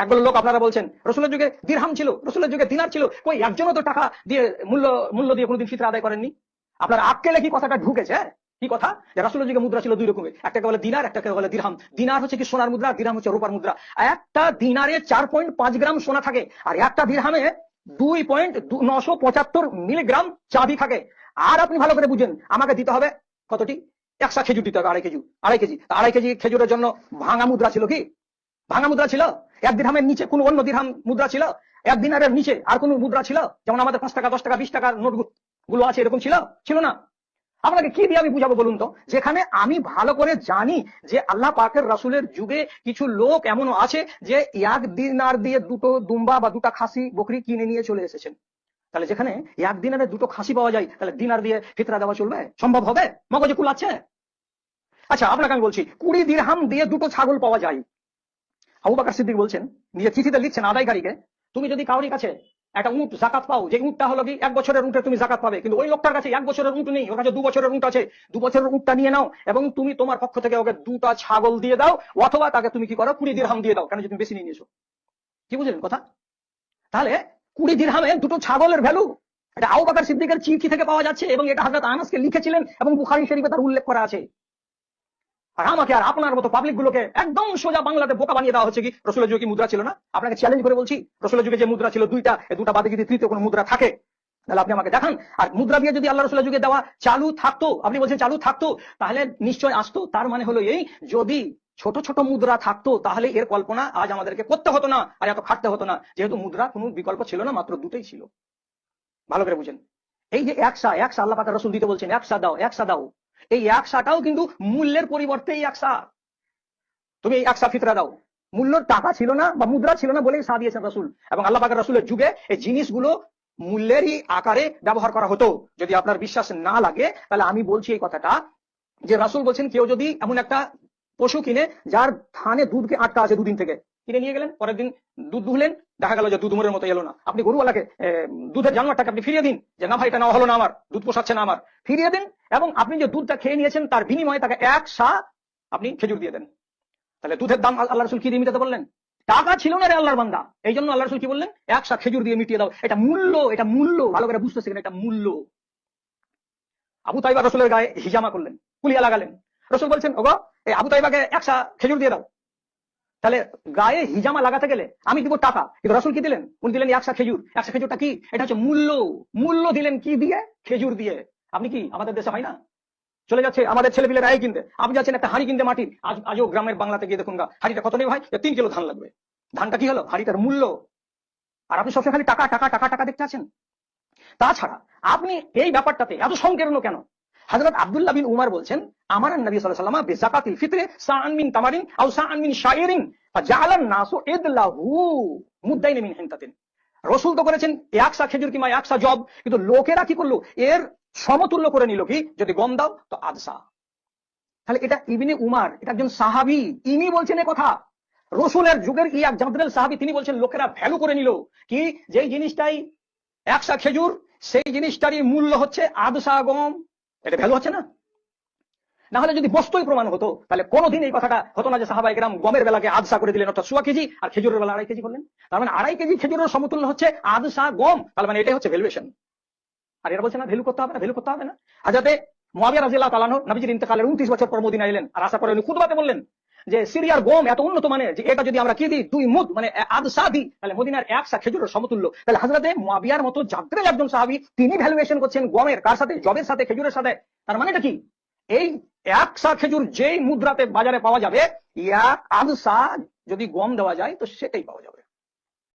একগুলো লোক আপনারা বলছেন, রসুলের যুগে দিরহাম ছিল, রসুলের যুগে দিনার ছিল, কই একজনও তো টাকা দিয়ে মূল্য মূল্য দিয়ে কোনোদিন ফিতরা আদায় করেননি? আপনার আক্কেলে কি কথাটা ঢুকেছে হ্যাঁ? কি কথা? যে রাসুলের যুগে মুদ্রা ছিল দুই রকমের, একটাকে বলে দিনার, একটাকে বলে দিরহাম। দিনার হচ্ছে কি সোনার মুদ্রা দিরহাম হচ্ছে রূপার মুদ্রা। একটা দিনারে চার পয়েন্ট পাঁচ গ্রাম সোনা থাকে, আর একটা দিরহামে দুই পয়েন্ট নশো পঁচাত্তর মিলিগ্রাম চাঁদি থাকে। আর আপনি ভালো করে বুঝেন, আমাকে দিতে হবে কতটি? একশা খেজুর দিতে হবে, আড়াই কেজি। আড়াই কেজি। আড়াই কেজি খেজুরের জন্য ভাঙা মুদ্রা ছিল কি? ভাঙা মুদ্রা ছিল এক দিরহামের নিচে কোন অন্য দিরহাম মুদ্রা ছিল? এক দিনারের নিচে আর কোন মুদ্রা ছিল? যেমন আমাদের পাঁচ টাকা, দশ টাকা, বিশ টাকার নোটগুলো আছে, এরকম ছিল? ছিল না। আপনাকে কি দিয়ে আমি বুঝাবো বলুন তো? যেখানে আমি ভালো করে জানি যে আল্লাহ পাকের রাসুলের যুগে কিছু লোক এমনও আছে যে এক দিনার দিয়ে দুটো দুম্বা বা দুটা খাসি বকরি কিনে নিয়ে চলে এসেছেন। তাহলে যেখানে এক দিনারে দুটো খাসি পাওয়া যায়, তাহলে দিনার দিয়ে ফিতরা দেওয়া চলবে? সম্ভব হবে? মগজে কুলাচ্ছে আচ্ছা আপনাকে আমি বলছি, কুড়ি দিরহাম দিয়ে দুটো ছাগল পাওয়া যায়। আবু সিদ্দিক বলছেন, নিজে চিঠিতে লিখছেন আদায়কারীকে তুমি যদি কাউরি কাছে একটা উঁট, জাকাত পাও, যে উঁটটা হলো কি এক বছরের উঁটে তুমি জাকাত পাবে, কিন্তু ওই লোকটার কাছে এক বছরের উঁট নেই, ওর কাছে দু বছরের উঁট আছে, দু বছরের উঁটটা নিয়ে নাও, এবং তুমি তোমার পক্ষ থেকে ওকে দুটা ছাগল দিয়ে দাও, অথবা তাকে তুমি কি করো, কুড়ি দিরহাম দিয়ে দাও, কেন তুমি বেশি নিয়ে নিয়েছো। কি বুঝলেন কথা? তাহলে কুড়ি দিরহামে দুটো ছাগলের ভ্যালু এটা আবু বাকার সিদ্দিকের চিঠি থেকে পাওয়া যাচ্ছে, এবং এটা হাজরত আনাসকে লিখেছিলেন, এবং বুখারি শরীফে তার উল্লেখ করা আছে। আর আমাকে আর আপনার মতো পাবলিক গুলোকে একদম সোজা বাংলাতে বোকা বানিয়ে দেওয়া হচ্ছে কি? রসুলের যুগে কি মুদ্রা ছিল না? আপনাকে চ্যালেঞ্জ করে বলছি, রসুলের যুগে যে মুদ্রা ছিল দুইটা দুটা বাদে যদি তৃতীয় কোনো মুদ্রা থাকে, তাহলে আপনি আমাকে দেখান। আর মুদ্রা দিয়ে যদি আল্লাহ রসুলের যুগে দেওয়া চালু থাকতো, আপনি বলছেন চালু থাকতো, তাহলে নিশ্চয় আসতো। তার মানে হলো এই, যদি ছোট ছোট মুদ্রা থাকতো, তাহলে এর কল্পনা আজ আমাদেরকে করতে হতো না, আর এত খাটতে হতো না। যেহেতু মুদ্রা কোনো বিকল্প ছিল না, মাত্র দুটোই ছিল। ভালো করে বুঝেন। এই যে একসা একসা আল্লাহ পাকা রসুল দিতে বলছেন, একসা দাও একসা দাও। এই একসাটাও কিন্তু মূল্যের পরিবর্তে এই একসা তুমি এই একসা ফিতরা দাও। মূল্য টাকা ছিল না বা মুদ্রা ছিল না বলেই সা দিয়েছেন রসুল। এবং আল্লাহ পাকের রসুলের যুগে এই জিনিসগুলো মূল্যেরই আকারে ব্যবহার করা হতো। যদি আপনার বিশ্বাস না লাগে, তাহলে আমি বলছি এই কথাটা যে রাসুল বলছেন, কেউ যদি এমন একটা পশু কিনে যার থানে দুধকে আটকা আছে দুদিন থেকে কিনে নিয়ে গেলেন, পরের দিন দুধ দুহলেন দেখা গেল যে দুধ উমরের মতো এলো না। আপনি গরুওয়ালাকে দুধের জানোয়ারটাকে আপনি ফিরিয়ে দিন, যে না ভাই, এটা নেওয়া হলো না আমার, দুধ পোষাচ্ছে না আমার। ফিরিয়ে দিন এবং আপনি যে দুধটা খেয়ে নিয়েছেন, তার বিনিময়ে তাকে এক সা আপনি খেজুর দিয়ে দেন। তাহলে দুধের দাম আল্লাহ রসুল কি দিয়ে মিটাতে বললেন? টাকা ছিল না রে আল্লাহর বান্দা। এই জন্য আল্লাহ রসুল কি বললেন? এক সা খেজুর দিয়ে মিটিয়ে দাও। এটা মূল্য এটা মূল্য। ভালো করে বুঝতে শিখেন, এটা মূল্য। আবু তাইবা রসুলের গায়ে হিজামা করলেন, কুলিয়া লাগালেন। রসুল বলছেন, ওগো, এই আবু তাইবাকে একসা খেজুর দিয়ে দাও। তাহলে গায়ে হিজামা লাগাতে গেলে আমি দিব টাকা। কিন্তু রসুল কি দিলেন? উনি দিলেন একশা খেজুর। একশা খেজুরটা কি? এটা হচ্ছে মূল্য। মূল্য দিলেন কি দিয়ে? খেজুর দিয়ে। আপনি কি? আমাদের দেশে হয় না? চলে যাচ্ছে আমাদের ছেলে পিলের আয় কিনতে। আপনি যাচ্ছেন একটা হাড়ি কিনতে মাটির। আজ, আজও গ্রামের বাংলাতে গিয়ে দেখুন গা, হাড়িটা কত নেই ভাই? তিন কিলো ধান লাগবে। ধানটা কি হলো? হাড়িটার মূল্য। আর আপনি সবসময় খালি টাকা টাকা টাকা টাকা দেখতে আছেন? তাছাড়া আপনি এই ব্যাপারটাতে এত সংকীর্ণ কেন? হযরত আব্দুল্লাহ বিন উমার বলছেন আমার নবী সাল্লাল্লাহু আলাইহি ওয়াসাল্লাম ফিতরে মিন তামারিন আও মিন ফাজালান নাসু ইদলাহু মিন হিনতাতিন। রাসূল তো করেছেন একশা খেজুর কিংবা একশা জব। কিন্তু লোকেরা কি করল? এর সমতুল্য করে নিল কি? যদি গম দাও, তো আদসা। তাহলে এটা ইবনে উমার, এটা একজন সাহাবি, ইনি বলছেন কথা। রসুলের যুগের ইয়াক জাদরেল সাহাবী, তিনি বলছেন, লোকেরা ভ্যালু করে নিল কি? যেই জিনিসটাই একশা খেজুর, সেই জিনিসটারই মূল্য হচ্ছে আদসা গম এটা ভ্যালু হচ্ছে না? না হলে যদি বস্তুই প্রমাণ হতো, তাহলে কোনোদিন এই কথাটা হতো না যে সাহাবাই গ্রাম গমের বেলাকে আদশা করে দিলেন, অর্থাৎ সোয়া কেজি আর খেজুরের বেলা আড়াই কেজি করলেন। তার মানে আড়াই কেজি খেজুরের সমতুল্য হচ্ছে আদশা গম। তার মানে এটাই হচ্ছে ভ্যালুয়েশন আর এরা বলছে না ভ্যালু করতে হবে না ভ্যালু করতে হবে না। আর যাতে মহাবিয়া রাজিল্লাহ তালানো নবীজির ইন্তকালের উনত্রিশ বছর পর মদিনা এলেন, আর আশা করে উনি খুদবাতে বললেন যে সিরিয়ার গম এত উন্নত মানে যে এটা যদি আমরা কি দিই? দুই মুদ মানে আদসা দিই তাহলে মদিনার একসা খেজুরের সমতুল্য। তাহলে হাজরাতে মাবিয়ার মতো জাগ্রের একজন সাহাবি, তিনি ভ্যালুয়েশন করছেন গমের, কার সাথে? জবের সাথে, খেজুরের সাথে। তার মানে এটা কি? এই একসা খেজুর যেই মুদ্রাতে বাজারে পাওয়া যাবে এক আদসা যদি গম দেওয়া যায়, তো সেটাই পাওয়া যাবে।